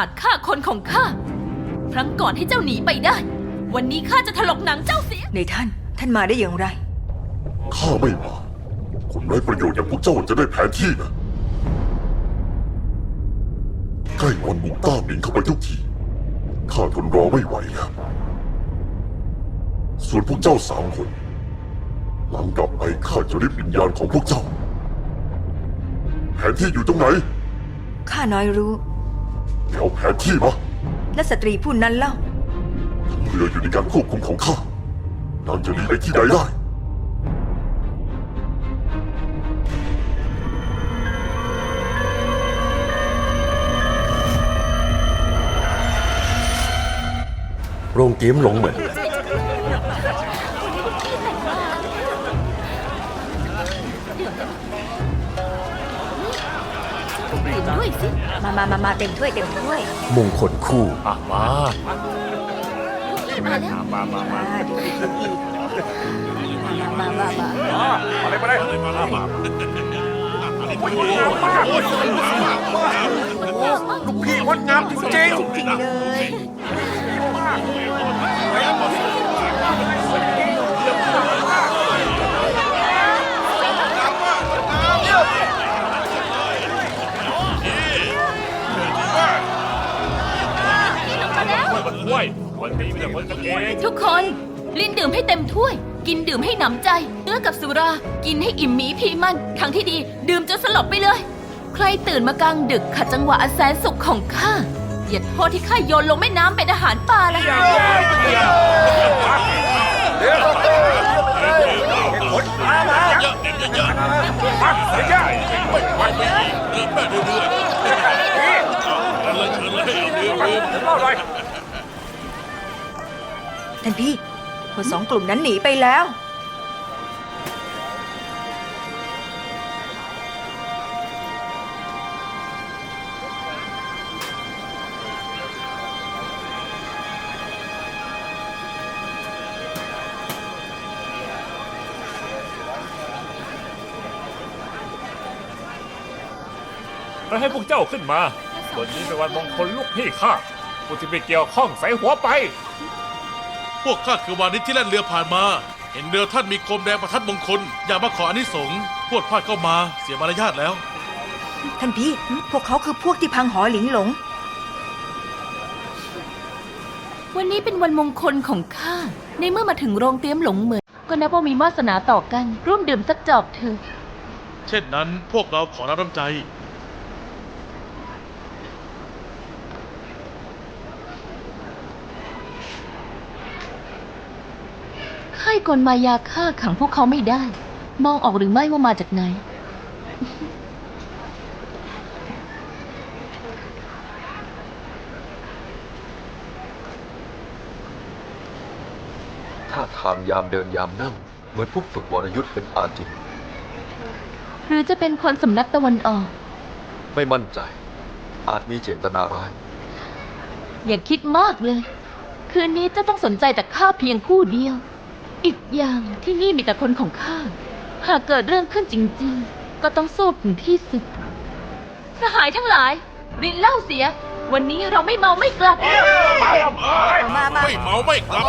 อาจฆ่าคนของข้าครั้งก่อนให้เจ้าหนีไปได้ วันนี้ข้าจะถลกหนังเจ้าเสีย ในท่าน ท่านมาได้อย่างไร ข้าไม่มาคนไร้ประโยชน์อย่างพวกเจ้าจะได้แผนที่นะใกล้วันบุกต้าหมิงเข้าไปทุกทีข้าทนรอไม่ไหวแล้ว ส่วนพวกเจ้าสามคน หลังกลับไปข้าจะริบวิญญาณของพวกเจ้า แผนที่อยู่ตรงไหน ข้าน้อยรู้ เดี๋ยวแผนที่มาและสตรีผู้นั้นเล่าเรืออยู่ในการควบคุมของข้านางจะหนีไปที่ใดได้โรงเกมหลงเหมือนดื่ มด้วยสิ มามามามาเต็มถ้วยเต็มถ้วย มงคลคู่ อะมามาแล้วมามามาอ่าเดี๋ยวไปกินอีกมามามามาอะไรมาได้มามาลูกพี่งดงามจริงจริงเลย วยวันนี้มีแต่คนกันเองทุกคนลินดื่มให้เต็มถ้วย กินดื่มให้หนำใจเนื้อกับสุรา กินให้อิ่มหมีพีมันทางที่ดี ดื่มจนสลบไปเลย ใครตื่นมากลางดึกขัดจังหวะอันแสนสุขของข้าอย่าโทษที่ข้าโยนลงแม่น้ำเป็นอาหารปลาละ ท่านพี่คนสองกลุ่มนั้นหนีไปแล้ว เราให้พวกเจ้าขึ้นมาวันนี้เป็นวันมงคลลูกพี่ข้าผู้ที่ไม่เกี่ยวข้องใส่หัวไป พวกข้าคือวานิชที่แล่นเรือผ่านมา เห็นเรือท่านมีโคมแดงประทัดมงคล อยากมาขออานิสงส์พวดพลาดเข้ามาเสียมารยาทแล้ว ท่านพี่ พวกเขาคือพวกที่พังหอหลิงหลง วันนี้เป็นวันมงคลของข้า ในเมื่อมาถึงโรงเตรียมหลงเหมือน ก็นับว่ามีวาสนาต่อกัน ร่วมดื่มสักจอกเถอะ เช่นนั้นพวกเราขอรับน้ำใจ ค่ายกลมายาฆ่าขังพวกเขาไม่ได้ มองออกหรือไม่ว่ามาจากไหน ท่าทางยามเดินยามนั่ง เหมือนผู้ฝึกวรยุทธ์เป็นอาจินหรือจะเป็นคนสำนักตะวันออก ไม่มั่นใจ อาจมีเจตนาร้าย อย่าคิดมากเลย คืนนี้เจะต้องสนใจแต่ข้าเพียงผู้เดียว อีกอย่างที่นี่มีแต่คนของข้า หากเกิดเรื่องขึ้นจริงๆ ก็ต้องสู้ถึงที่สุดสหายทั้งหลายรินเหล่าเสีย วันนี้เราไม่เมาไม่กลับ มามาไม่เมาไม่กลับ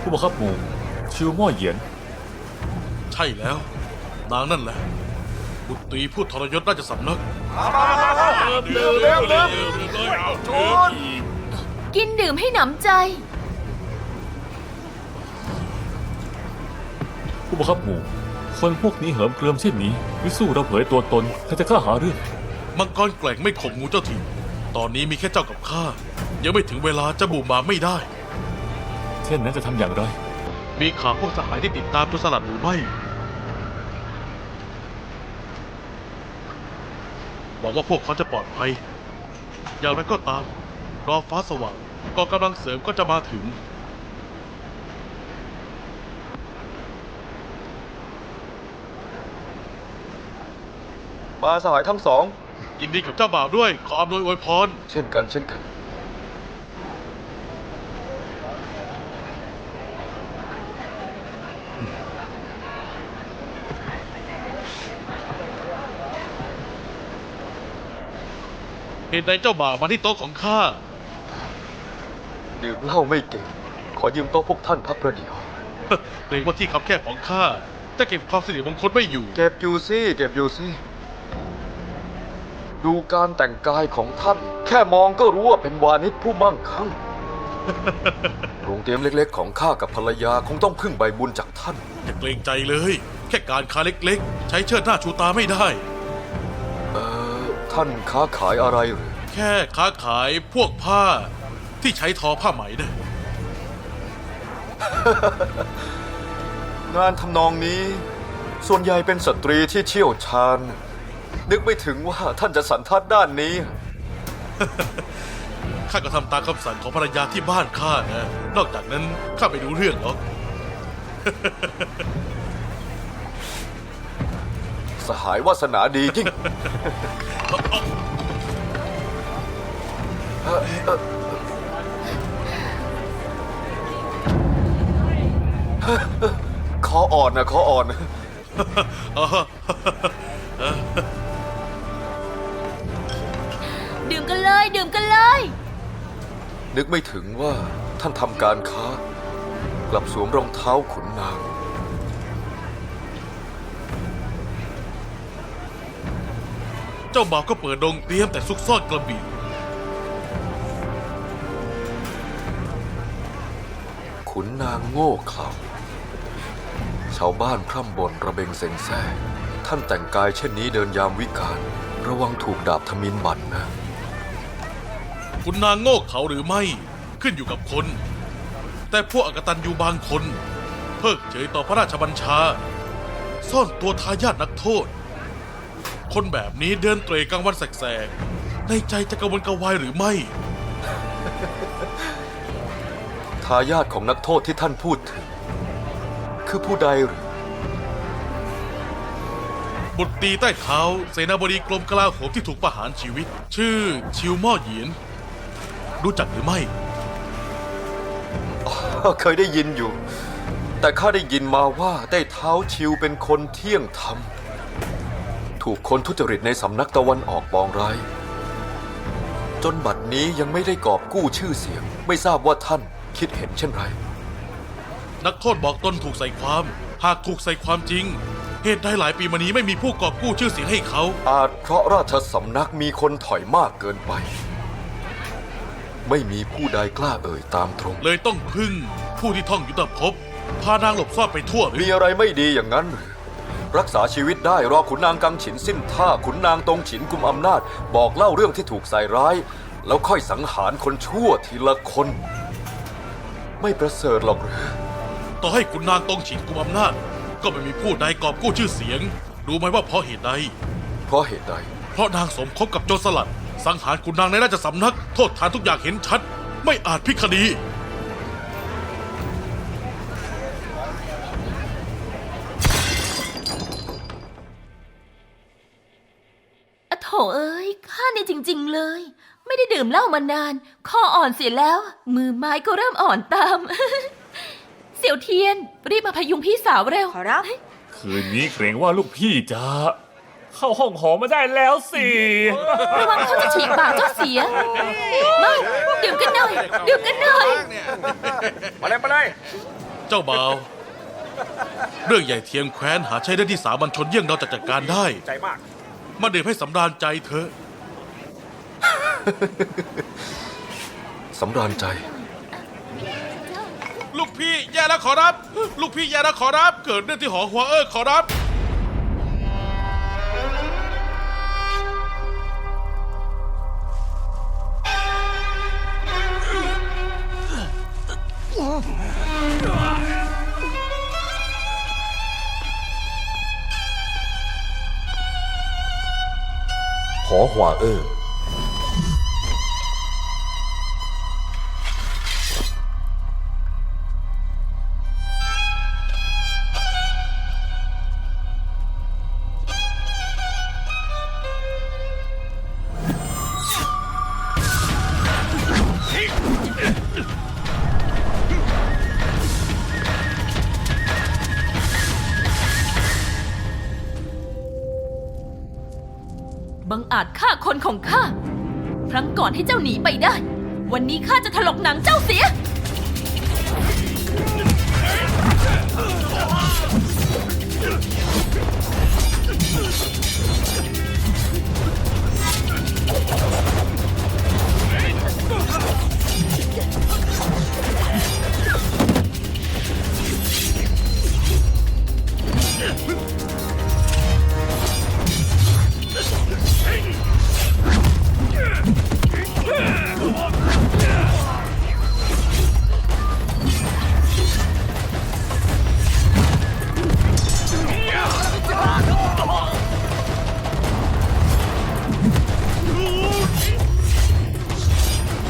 ผู้บังคับหมู่ชิวม่อเหยียน ใช่แล้ว นางนั่นแหละบุตรีผู้ทรยศราชสำนัก เร็วเร็วเร็วกินดื่มให้หนำใจ ผู้บังคับหมู่ คนพวกนี้เหิมเกริมเช่นนี้ วิสู้เราเผยตัวตนถ้าจะกล้าหาเรื่องมังกรแกล่งไม่ข่มงูเจ้าถิ่นตอนนี้มีแค่เจ้ากับข้ายังไม่ถึงเวลาจะบุกมาไม่ได้ เช่นนั้นจะทำอย่างไร มีข่าวพวกสหายที่ติดตามตัวสลัดหรือไม่ หวังว่าพวกเขาจะปลอดภัย อย่างไรก็ตาม รอฟ้าสว่างกองกำลังเสริมก็จะมาถึง มาสหายทั้งสอง ยินดีกับเจ้าบ่าวด้วย ขออำนวยอวยพร เช่นกันเช่นกัน เหตุใดเจ้าบ่าวมาที่โต๊ะของข้า ดื่มเหล้าไม่เก่ง ขอยืมโต๊ะพวกท่านพักประเดี๋ยว เกรงว่าที่คับแคบของข้าจะเก็บความสิริมงคลไม่อยู่ เก็บอยู่สิเก็บอยู่สิดูการแต่งกายของท่าน แค่มองก็รู้ว่าเป็นวานิชผู้มั่งคั่ง โรงเตรียมเล็ก ๆ ของข้ากับภรรยาคงต้องพึ่งใบบุญจากท่าน อย่าเกรงใจเลย แค่การค้าเล็กๆ ใช้เชิดหน้าชูตาไม่ได้เออ ท่านค้าขายอะไรหรือแค่ค้าขายพวกผ้าที่ใช้ทอผ้าไหมนะงานทำนองนี้ ส่วนใหญ่เป็นสตรีที่เชี่ยวชาญ นึกไม่ถึงว่าท่านจะสันทัดด้านนี้ ข้าก็ทำตามคำสั่งของภรรยาที่บ้านข้านะ นอกจากนั้นข้าไม่รู้เรื่องหรอก สหายวาสนาดียิ่งคออ่อนนะคออ่อน ดื่มกันเลย ดื่มกันเลย นึกไม่ถึงว่าท่านทำการค้า กลับสวมรองเท้าขุนนาง จ้าบ่าวก็เปิดดงเตรียมแต่ซุกซ่อนกระบี่ ขุนนางโง่เขลาชาวบ้านพร่ำบ่นระเบงเซ็งแซ่ท่านแต่งกายเช่นนี้เดินยามวิกาลระวังถูกดาบทมินบันนะ คุณนางโง่เขาหรือไม่ขึ้นอยู่กับคน แต่พวกอกตันยูบางคน เพิกเฉยต่อพระราชบัญชา ซ่อนตัวทายาทนักโทษ คนแบบนี้เดินเตรกลางวันแสกๆในใจจะกระวนกระวายหรือไม่ ทายาทของนักโทษที่ท่านพูดถึง คือผู้ใดหรือบุตรตีใต้เท้าเสนาบดีกรมกลาโหมที่ถูกประหารชีวิต ชื่อชิวม่อเหยียนรู้จักหรือไม่ เคยได้ยินอยู่ แต่ข้าได้ยินมาว่าได้เท้าชิวเป็นคนเที่ยงธรรม ถูกคนทุจริตในสำนักตะวันออกปองร้าย จนบัดนี้ยังไม่ได้กอบกู้ชื่อเสียง ไม่ทราบว่าท่านคิดเห็นเช่นไร นักโทษบอกตนถูกใส่ความ หากถูกใส่ความจริง เหตุใดหลายปีมานี้ไม่มีผู้กอบกู้ชื่อเสียงให้เขา อาจเพราะราชสำนักมีคนถอยมากเกินไป ไม่มีผู้ใดกล้าเอ่ยตามตรง เลยต้องพึ่ง ผู้ที่ท่องยุทธภพพานางหลบซ่อนไปทั่วหรืมีออะไรไม่ดีอย่างนั้นหรือ รักษาชีวิตได้รอขุนนางกังฉินสิ้นท่าขุนนางตรงฉินกุมอำนาจ บอกเล่าเรื่องที่ถูกใส่ร้าย แล้วค่อยสังหารคนชั่วทีละคน ไม่ประเสริฐหรอกหรือต่อให้คุณนางตรงฉินกุมอำนาจ ก็ไม่มีผู้ใดกอบกู้ชื่อเสียง รู้ไหมว่าเพราะเหตุใด เพราะเหตุใด เพราะนางสมคบกับโจรสลัด สังหารคุณนางในราชสำนัก โทษฐานทุกอย่างเห็นชัด ไม่อาจพลิกคดี นี่จริง ๆ เลย ไม่ได้ดื่มเหล้ามานาน คออ่อนเสียแล้ว มือไม้ก็เริ่มอ่อนตาม เสี่ยวเทียน รีบมาพยุงพี่สาวเร็ว ขอรับ คืนนี้เกรงว่าลูกพี่จะเข้าห้องหอมาได้แล้วสิระวังเขาจะฉีกปากเจ้าเสียมาดื่มกันหน่อยดื่มกันหน่อย มาเลยมาเลยเจ้าบ่าวเรื่องใหญ่เทียงแคว้นหาใช้ได้ที่สามัญชนเยี่ยงเราจะจัดการได้ ใจมาก มาดื่มให้สำราญใจเถอะ สำราญใจ ลูกพี่แย่แล้วขอรับ ลูกพี่แย่แล้วขอรับ เกิดเรื่องที่หอหัวเออขอรับ หอหวาเออ อาจฆ่าคนของข้าครั้งก่อนให้เจ้าหนีไปได้ วันนี้ข้าจะถลกหนังเจ้าเสีย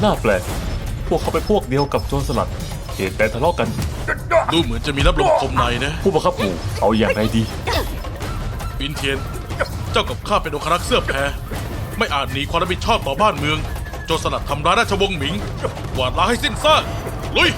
น่าแปลก พวกเขาเป็นพวกเดียวกับโจรสลัด เหตุแต่ทะเลาะกัน ดูเหมือนจะมีรับลมคมในนะผู้บังคับหมู่เอาอย่างไรดี วินเทียน เจ้ากับข้าเป็นองครักษ์เสื้อแพรไม่อาจหนีความรับผิดชอบต่อบ้านเมือง โจรสลัดทำร้ายราชวงศ์หมิงกวาดล้างให้สิ้นซากลุย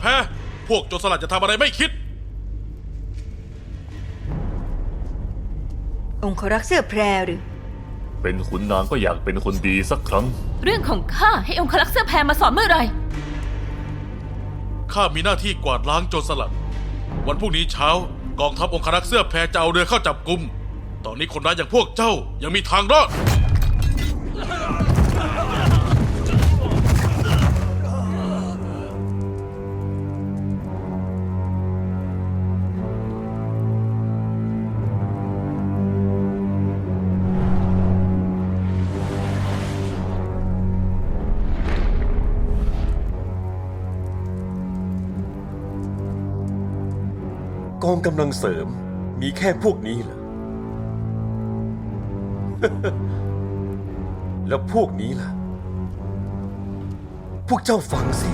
แพรพวกโจรสลัดจะทำอะไรไม่คิด องครักษ์เสื้อแพรหรือ เป็นขุนนางก็อยากเป็นคนดีสักครั้ง เรื่องของข้าให้องคลักษ์เสื้อแพรมาสอนเมื่อไหร่ข้ามีหน้าที่กวาดล้างโจรสลัด วันพรุ่งนี้เช้ากองทัพองครักษ์เสื้อแพรจะเอาเรือเข้าจับกุมตอนนี้คนร้ายอย่างพวกเจ้ายังมีทางรอด องกำลังเสริมมีแค่พวกนี้เหรอ แล้วพวกนี้ล่ะ พวกเจ้าฟังสิ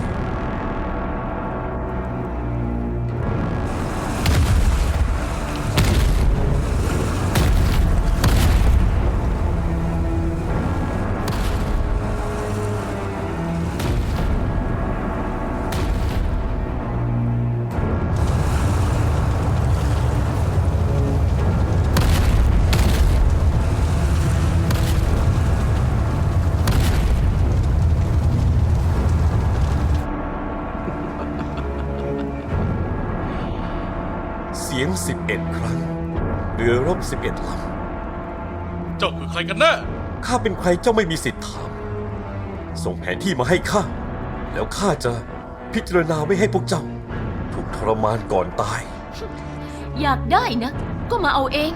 11 ครั้ง เรือรบ 11ลำเจ้าคือใครกันแน่ข้าเป็นใครเจ้าไม่มีสิทธิ์ถาม ส่งแผนที่มาให้ข้า แล้วข้าจะพิจารณาไม่ให้พวกเจ้า ถูกทรมานก่อนตาย อยากได้นะ ก็มาเอาเอง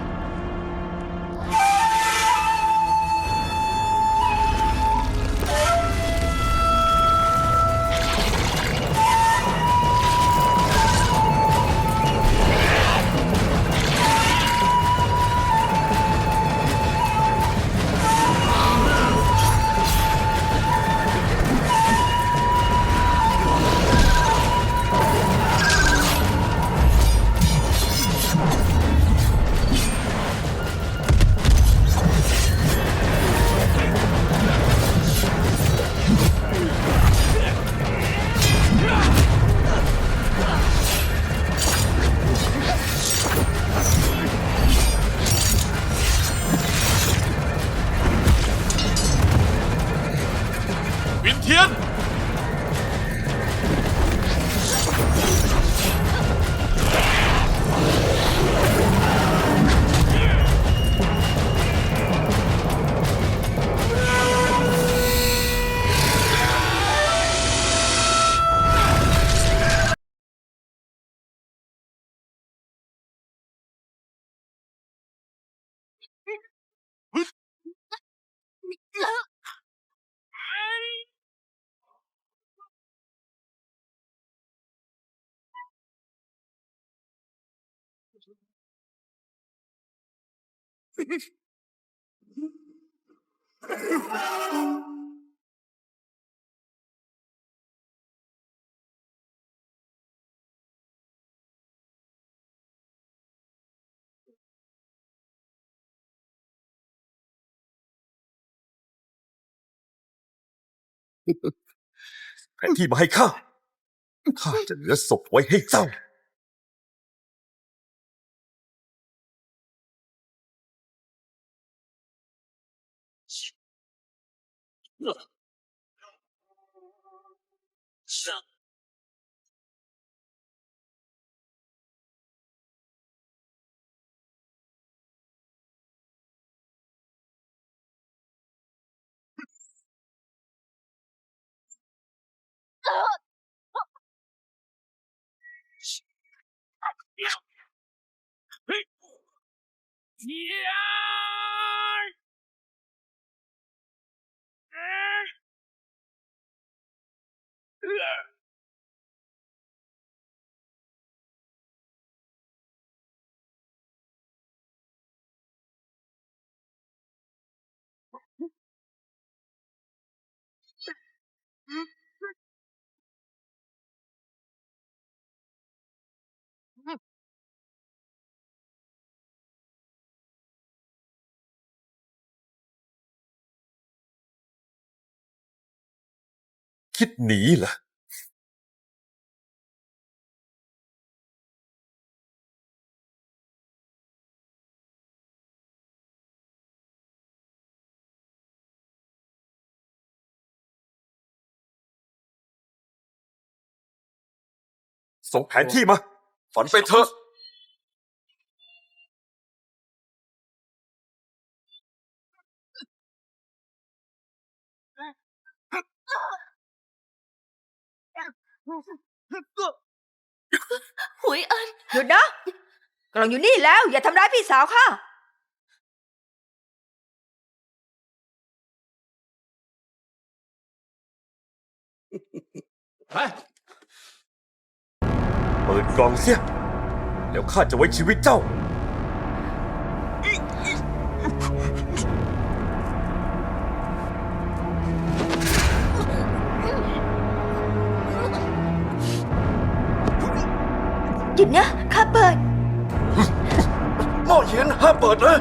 แผนที่มาให้ข้า ข้าจะเหลือศพไว้ให้เจ้า 是啊你说嘿你啊 คิดหนีเหรอส่งแผนที่มา ฝันไปเถอะ หุยอินหยุดนะกล่องอยู่นี่แล้ว อย่าทำร้ายพี่สาวค่ะเปิดกล่องเสีย แล้วข้าจะไว้ชีวิตเจ้า หยุดนะข้าเปิด หม้อเย็นห้ามเปิดนะ